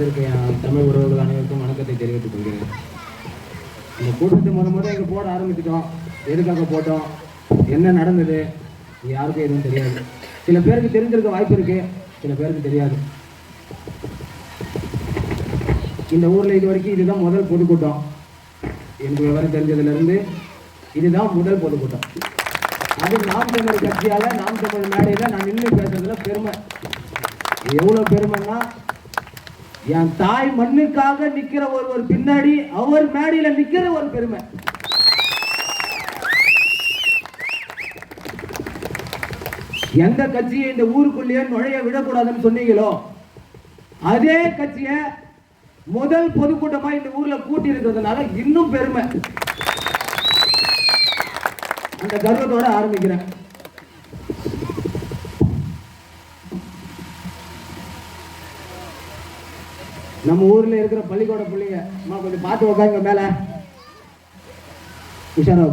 வந்திருக்க தமிழ் உறவுகள் அனைவருக்கும் வணக்கத்தை தெரிவித்துக் கொள்கிறேன். இந்த கூட்டத்தை முத முத இங்கே போட ஆரம்பிச்சிட்டோம். எதுக்காக போட்டோம்? என்ன நடந்தது? யாருக்கும் எதுவும் தெரியாது. சில பேருக்கு தெரிஞ்சிருக்க வாய்ப்பு இருக்கு. சில பேருக்கு தெரியாது. இந்த ஊரில் இது வரைக்கும் இதுதான் முதல் பொதுக்கூட்டம். எனக்கு விவரம் தெரிஞ்சதுலேருந்து இதுதான் முதல் பொதுக்கூட்டம். அது நாம் தமிழ் கட்சியால் நாம் தமிழ் மேடையில் நான் நின்று பேசுறதுல பெருமை. எவ்வளோ பெருமைன்னா என் தாய் மண்ணுக்காக நிக்கிற ஒருவர் பின்னாடி அவர் மேடையில நிக்கிற ஒரு பெருமை. எந்த கட்சியை இந்த ஊருக்குள்ளேயே நுழைய விடக்கூடாதுன்னு சொன்னீங்களோ? அதே கட்சியை முதல் பொதுக்கூட்டமா இந்த ஊர்ல கூட்டி இருக்கிறதுனால இன்னும் பெருமை. அந்த கர்வத்தோட ஆரம்பிக்கிறேன். நம்ம ஊர்ல இருக்கிற பள்ளிக்கூட பிள்ளைங்க அம்மா கொஞ்சம் பார்த்து உட்காருங்க மேல. உஷாரா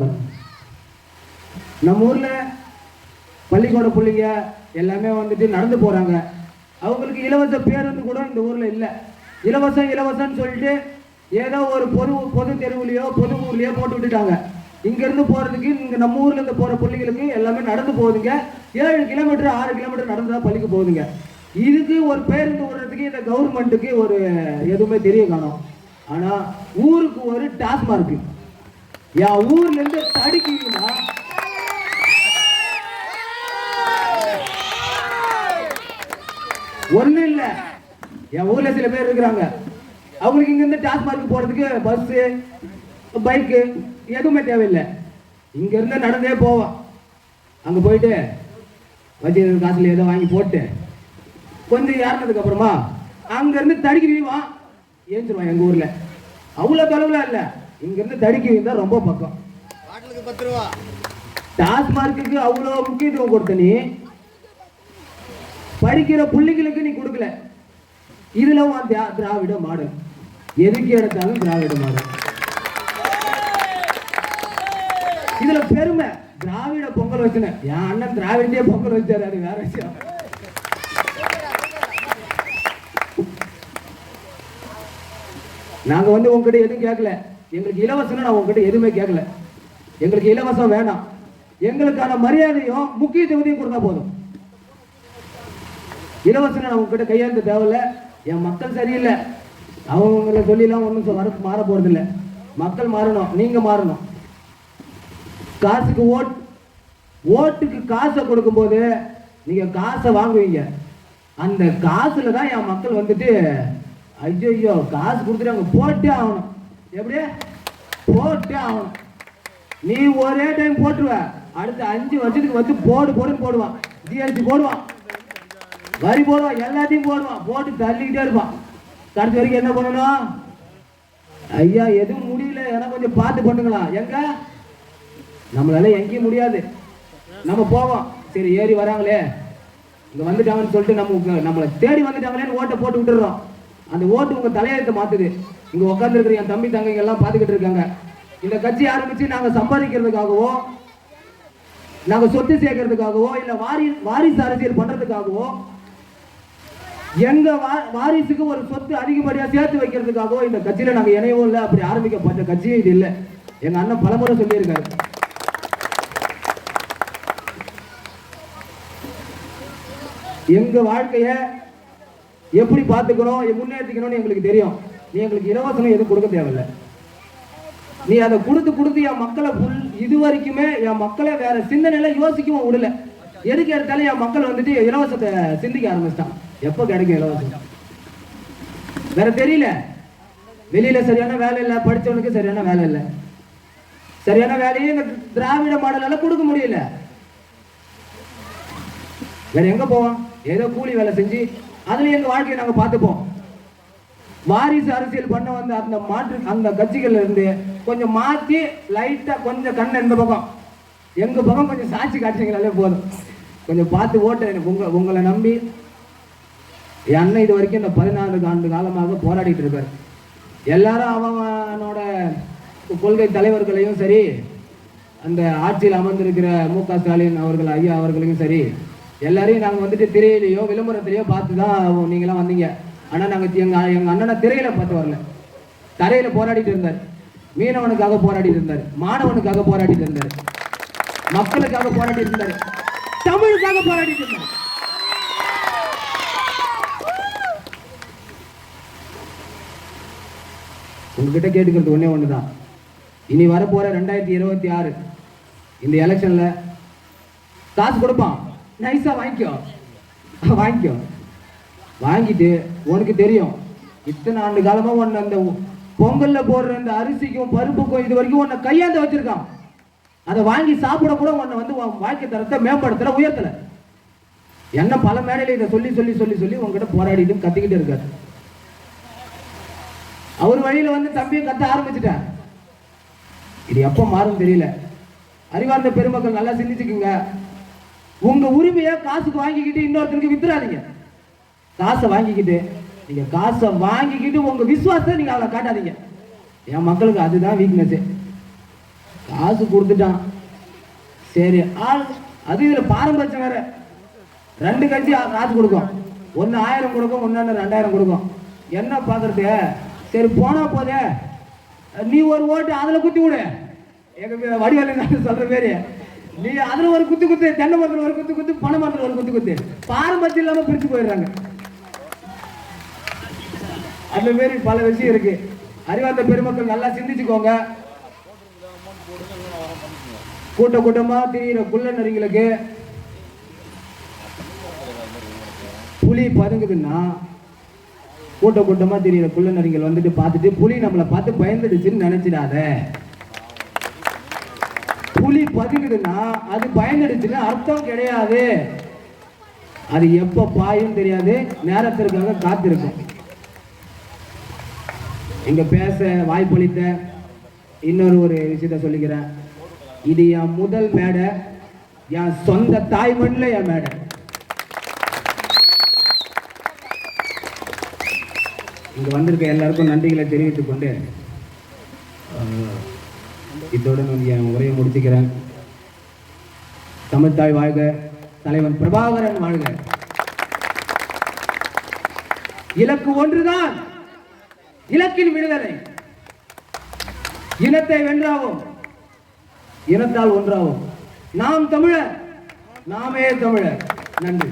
நம்ம ஊர்ல பள்ளிக்கூட பிள்ளைங்க எல்லாமே வந்துட்டு நடந்து போறாங்க. அவங்களுக்கு இலவச பேருந்து கூட இந்த ஊர்ல இல்லை. இலவசம் இலவசம்னு சொல்லிட்டு ஏதோ ஒரு பொது பொது தெருவுலையோ பொது ஊர்லேயோ போட்டு விட்டுட்டாங்க. இங்கேருந்து போகிறதுக்கு இங்கே நம்ம ஊர்லேருந்து போகிற போற பிள்ளைங்களுக்கு எல்லாமே நடந்து போகுதுங்க. ஏழு கிலோமீட்டர் ஆறு கிலோமீட்டர் நடந்து தான் பள்ளிக்கு போகுதுங்க. இதுக்கு ஒரு பேருந்து விடுறதுக்கு இந்த கவர்மெண்ட்டுக்கு ஒரு எதுவுமே தெரிய காணும். ஆனால் ஊருக்கு ஒரு டாஸ்மார்க் என் ஊர்ல இருந்து ஒன்றும் ஒண்ணு இல்ல. என் ஊர்ல சில பேர் இருக்கிறாங்க. அவங்களுக்கு இங்க இருந்து டாஸ்மார்க் போறதுக்கு பஸ் பைக்கு எதுவுமே தேவையில்லை. இங்க இருந்து நடந்தே போவோம். அங்க போயிட்டு வச்சிருக்க காசுல ஏதோ வாங்கி போட்டு கொஞ்சம் ஏறினதுக்கு அப்புறமா அங்க இருந்து தடுக்கி வீவான் ஏஞ்சிருவான் எங்க ஊர்ல. அவ்வளவு தொலைவுல இல்ல. இங்க இருந்து தடுக்கி வீந்தா ரொம்ப பக்கம். பத்து ரூபா. டாஸ்மார்க்குக்கு அவ்வளோ முக்கியத்துவம் கொடுத்த நீ. படிக்கிற புள்ளிகளுக்கு நீ கொடுக்கல. இதுல திராவிட மாடல். எதுக்கு எடுத்தாலும் திராவிட மாடல். இதுல பெருமை. திராவிட பொங்கல் வச்சுன என் அண்ணன் திராவிடே பொங்கல் வச்சாரு. அது வேற விஷயம். நாங்கள் வந்து உங்ககிட்ட எதுவும் கேட்கல எங்களுக்கு இலவசம்னு நான் உங்ககிட்ட எதுவுமே கேட்கல எங்களுக்கு இலவசம் வேணாம். எங்களுக்கான மரியாதையும் முக்கியத்துவத்தையும் கொடுத்தா போதும். இலவசம் நான் உங்ககிட்ட கையாந்த தேவையில்ல. என் மக்கள் சரியில்லை. அவங்கள சொல்லிலாம் ஒன்றும் வர மாற போகிறதில்ல மக்கள் மாறணும். நீங்கள் மாறணும். காசுக்கு ஓட் ஓட்டுக்கு காசை கொடுக்கும்போது நீங்கள் காசை வாங்குவீங்க. அந்த காசில் தான் என் மக்கள் வந்துட்டு ஐயோ காசு கொடுத்துட்டு அவங்க போட்டே ஆகணும். எப்படி போட்டே ஆகணும். நீ ஒரே டைம் போட்டுருவ. அடுத்த அஞ்சு வருஷத்துக்கு வந்து போடு போடுன்னு போடுவான். ஜிஎஸ்டி போடுவான். வரி போடுவான் எல்லாத்தையும் போடுவான். போட்டு தள்ளிக்கிட்டே இருப்பான். கடைசி வரைக்கும் என்ன பண்ணணும்? ஐயா எதுவும் முடியல. ஏன்னா கொஞ்சம் பார்த்து பண்ணுங்களா. எங்க? நம்மளால எங்கேயும் முடியாது. நம்ம போவோம். சரி ஏறி வராங்களே. இங்க வந்துட்டாங்கன்னு சொல்லிட்டு நம்ம நம்மளை தேடி வந்துட்டாங்களேன்னு ஓட்டை போட்டு விட்டுறோம் அந்த ஓட்டு உங்க தலையெழுத்தை மாத்துது. இங்க உட்காந்துருக்கிற என் தம்பி தங்கைங்க எல்லாம் பார்த்துக்கிட்டு இருக்காங்க. இந்த கட்சி ஆரம்பிச்சு நாங்க சம்பாதிக்கிறதுக்காகவோ நாங்க சொத்து சேர்க்கறதுக்காகவோ இல்ல வாரி வாரிசு அரசியல் பண்றதுக்காகவோ எங்க வா- வாரிசுக்கு ஒரு சொத்து அதிகப்படியா சேர்த்து வைக்கிறதுக்காகவோ இந்த கட்சியில நாங்க இணையவும் இல்லை அப்படி ஆரம்பிக்கப்பட்ட கட்சியும் இது இல்லை. எங்க அண்ணன் பலமுறை சொல்லியிருக்காரு. எங்க வாழ்க்கைய எப்படி பார்த்துக்கணும் முன்னேற்றிக்கணும்னு எங்களுக்கு தெரியும். நீ எங்களுக்கு இலவசம் எதுவும் கொடுக்க தேவையில்லை. நீ அதை கொடுத்து கொடுத்து என் மக்களை புல் இது வரைக்குமே என் மக்களை வேற சிந்தனையில யோசிக்கவும் விடல. எதுக்கு எடுத்தாலும் என் மக்கள் வந்துட்டு இலவசத்தை சிந்திக்க ஆரம்பிச்சிட்டான் எப்போ கிடைக்கும் இலவசம்? வேற தெரியல. வெளியில சரியான வேலை இல்லை படிச்சவனுக்கு சரியான வேலை இல்லை. சரியான வேலையே இந்த திராவிட மாடலால கொடுக்க முடியல. வேற எங்க போவான்? ஏதோ கூலி வேலை செஞ்சு அதுல எங்க வாழ்க்கையை நாங்க பார்த்துப்போம். வாரிசு அரசியல் பண்ண வந்த அந்த மாற்று அந்த கட்சிகள்ல இருந்து கொஞ்சம் மாத்தி லைட்டா கொஞ்சம் கண்ணை இந்த பக்கம். எங்க பக்கம் கொஞ்சம் சாட்சி காட்சிங்களாலே போதும். கொஞ்சம் பார்த்து ஓட்ட எனக்கு உங்க உங்களை நம்பி என் அண்ணன் இது வரைக்கும் இந்த பதினான்கு ஆண்டு காலமாக போராடிட்டு இருக்காரு. எல்லாரும் அவனோட கொள்கை தலைவர்களையும் சரி அந்த ஆட்சியில் அமர்ந்திருக்கிற மு க ஸ்டாலின் அவர்கள் ஐயா அவர்களையும் சரி எல்லாரையும் நாங்கள் வந்துட்டு திரையிலையோ விளம்பரத்திலையோ பார்த்து தான் நீங்களாம் வந்தீங்க. ஆனால் நாங்கள் எங்கள் எங்கள் அண்ணனை திரையில பார்த்து வரல. தரையில போராடிட்டு இருந்தார். மீனவனுக்காக போராடிட்டு இருந்தார். மாணவனுக்காக போராடிட்டு இருந்தார். மக்களுக்காக போராடிட்டு இருந்தார். தமிழுக்காக போராடிட்டு இருந்தார். உங்ககிட்ட கேட்டுக்கிறது ஒன்றே ஒன்று தான் இனி வரப்போகிற ரெண்டாயிரத்தி இருபத்தி ஆறு இந்த எலெக்ஷனில் காசு கொடுப்பான். நைஸா வாங்கிக்கோ. வாங்கிக்கோ. வாங்கிட்டு உனக்கு தெரியும். இத்தனை ஆண்டு காலமா உன்னை அந்த பொங்கல்ல போடுற அந்த அரிசிக்கும் பருப்புக்கும் இது வரைக்கும் உன்னை கையாந்து வச்சிருக்கான். அதை வாங்கி சாப்பிட கூட உன்னை வந்து உன் வாழ்க்கை தரத்தை மேம்படுத்தல உயர்த்தல. என்ன பல மேடையில இதை சொல்லி சொல்லி சொல்லி சொல்லி உங்ககிட்ட போராடிட்டு கத்திக்கிட்டு இருக்காரு. அவர் வழியில வந்து தம்பியும் கத்த ஆரம்பிச்சுட்டார். இது எப்போ மாறும் தெரியல. அறிவார்ந்த பெருமக்கள் நல்லா சிந்திச்சுக்குங்க. உங்க உரிமையை காசுக்கு வாங்கிக்கிட்டு இன்னொருத்தருக்கு வித்துறாதீங்க. காசை வாங்கிக்கிட்டு நீங்க காசை வாங்கிக்கிட்டு உங்க விசுவாசத்தை நீங்க அவளை காட்டாதீங்க. என் மக்களுக்கு அதுதான் வீக்னஸ் காசு கொடுத்துட்டான். சரி ஆள் அது இதுல பாரம்பரியம் வேற. ரெண்டு கட்சி காசு கொடுக்கும். ஒன்னு ஆயிரம் கொடுக்கும் ஒன்னு ரெண்டாயிரம் கொடுக்கும். என்ன பாக்குறது? சரி போனா போதே நீ ஒரு ஓட்டு அதுல குத்தி விடு. எங்க வடிவேலு சொல்ற மாரி நீ அதில் ஒரு குத்து குத்து தென்னை மரத்தில் ஒரு குத்து குத்து பனை மரத்தில் ஒரு குத்து குத்து. பாரம்பரியம் இல்லாமல் பிரித்து போயிடுறாங்க. அந்த மாரி பல விஷயம் இருக்கு. அறிவார்ந்த பெருமக்கள் நல்லா சிந்திச்சுக்கோங்க. கூட்ட கூட்டமா திரியிற குள்ள நரிங்களுக்கு புலி பதுங்குதுன்னா கூட்ட கூட்டமா திரியிற குள்ள நரிங்கள் வந்துட்டு பார்த்துட்டு புலி நம்மளை பார்த்து பயந்துடுச்சுன்னு நினைச்சிடாத. புலி பதுக்குதுன்னா அது பயந்துடுச்சுன்னு அர்த்தம் கிடையாது. அது எப்ப பாயும் தெரியாது நேரத்திற்காக காத்திருக்கும். இங்க பேச வாய்ப்பளித்த இன்னொரு ஒரு விஷயத்த சொல்லிக்கிறேன். இது என் முதல் மேடை என் சொந்த தாய் மண்ணில் என் மேடை. இங்க வந்திருக்க எல்லாருக்கும் நன்றிகளை தெரிவித்துக் கொண்டு இதோடு நான் என் உரையை முடிச்சுக்கிறேன். தமிழ்தாய் வாழ்க தலைவன் பிரபாகரன் வாழ்க. இலக்கு ஒன்றுதான் இலக்கின் விடுதலை. இனத்தை வென்றாவோம் இனத்தால் ஒன்றாவோம். நாம் தமிழர் நாமே தமிழர். நன்றி.